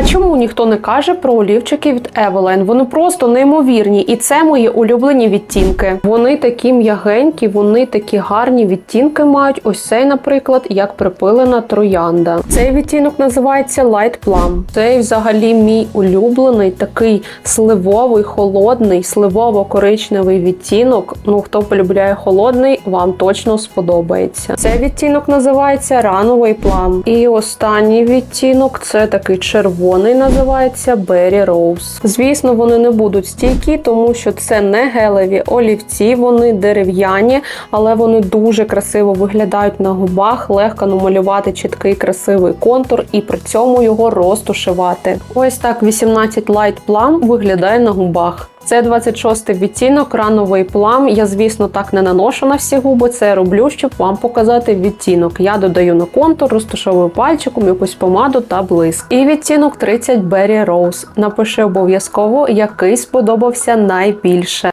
А чому ніхто не каже про олівчики від Eveline? Вони просто неймовірні, і це мої улюблені відтінки. Вони такі м'ягенькі, вони такі гарні відтінки мають. Ось цей, наприклад, як припилена троянда. Цей відтінок називається Light Plum. Цей взагалі мій улюблений, такий сливовий, холодний, сливово-коричневий відтінок. Ну, хто полюбляє холодний, вам точно сподобається. Цей відтінок називається Runaway Plum. І останній відтінок це такий червоний, називається Berry Rose. Звісно, вони не будуть стійкі, тому що це не гелеві олівці, вони дерев'яні, але вони дуже красиво виглядають на губах, легко намалювати чіткий красивий контур і при цьому його розтушувати. Ось так 18 Light Plum виглядає на губах. Це 26 відтінок рановий плам. Я, звісно, так не наношу на всі губи. Це роблю, щоб вам показати відтінок. Я додаю на контур, розташовую пальчиком якусь помаду та блиск. І відтінок 30 Berry Rose. Напиши обов'язково, який сподобався найбільше.